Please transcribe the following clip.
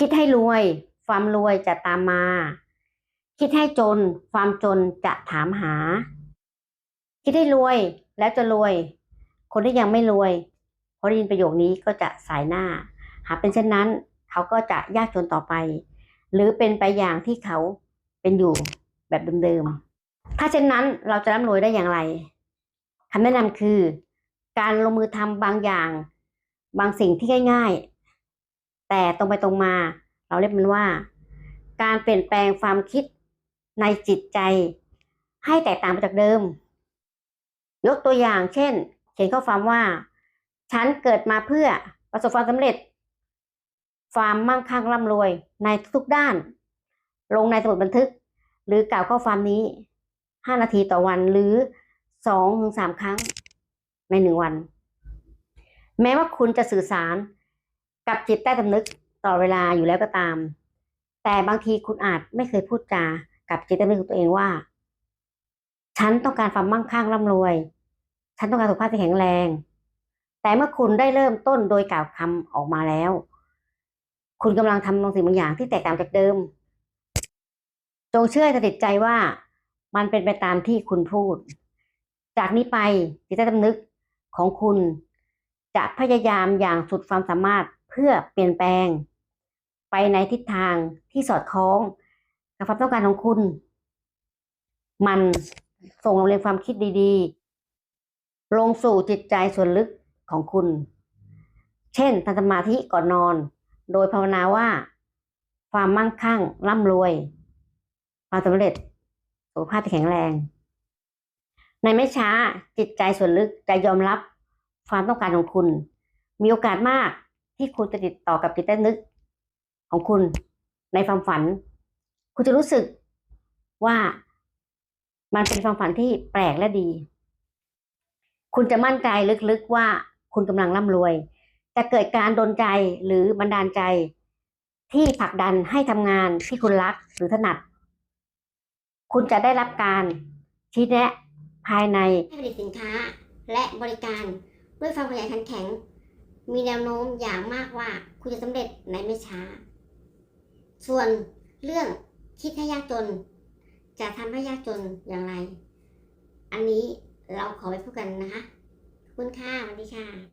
คิดให้รวย ความรวยจะตามมา คิดให้จน ความจนจะถามหา คิดให้รวยแล้วจะรวย คนที่ยังไม่รวยพอได้ยินประโยคนี้ก็จะสายหน้า หากเป็นเช่นนั้น เขาก็จะยากจนต่อไป หรือเป็นไปอย่างที่เขาเป็นอยู่แบบเดิมๆถ้าเช่นนั้นเราจะร่ำรวยได้อย่างไรคำแนะนำคือ การลงมือทำบางอย่าง บางสิ่งที่ง่ายๆ แต่ตรงไปตรงมา เราเรียกมันว่า การเปลี่ยนแปลงความคิดในจิตใจ ให้แตกต่างไปจากเดิม ยกตัวอย่างเช่น เขียนข้อความว่า ฉันเกิดมาเพื่อประสบความสำเร็จความมั่งคั่งร่ำรวยในทุกๆด้าน ลงในสมุดบันทึก หรือกล่าวข้อความนี้ 5 นาทีต่อวันหรือ2ถึง3ครั้งในหนึ่งวัน แม้ว่าคุณจะสื่อสาร กับจิตใต้สำนึกตลอเวลาอยู่แล้วก็ตาม แต่บางทีคุณอาจไม่เคยพูดจากับจิตใต้สำนึกของตัวเองว่า ฉันต้องการความมั่งคั่งร่ำรวย ฉันต้องการสุขภาพที่แข็งแรง แต่เมื่อคุณได้เริ่มต้นโดยกล่าวคำออกมาแล้ว คุณกำลังทำบางสิ่งบางอย่างที่แตกต่างจากเดิม จงเชื่อสนิทใจว่ามันเป็นไปตามที่คุณพูด จากนี้ไปจิตใต้สำนึกของคุณจะพยายามอย่างสุดความสามารถ เพื่อเปลี่ยนแปลง ไปในทิศทางที่สอดคล้องกับความต้องการของคุณ มันส่งลงเรียนความคิดดีๆ ลงสู่จิตใจส่วนลึกของคุณ เช่นทำสมาธิก่อนนอน โดยภาวนาว่า ความมั่งคั่งร่ำรวยความสำเร็จสุขภาพแข็งแรง ในไม่ช้าจิตใจส่วนลึกจะยอมรับความต้องการของคุณ มีโอกาสมาก ที่คุณจะติดต่อกับจิตใต้นึกของคุณในความฝัน คุณจะรู้สึกว่ามันเป็นความฝันที่แปลกและดี คุณจะมั่นใจลึกๆว่าคุณกำลังร่ำรวย จะเกิดการดนใจหรือบันดาลใจที่ผลักดันให้ทำงานที่คุณรักหรือถนัด คุณจะได้รับการชี้แนะภายในให้ผลิตสินค้าและบริการด้วยความขยันขันแข็ง มีแนวโน้มอย่างมากว่าคุณจะสำเร็จในไม่ช้า ส่วนเรื่องคิดให้ยากจน จะทำให้ยากจนอย่างไร อันนี้เราขอไปพูดกันนะคะ คุณค่ะวันดีค่ะ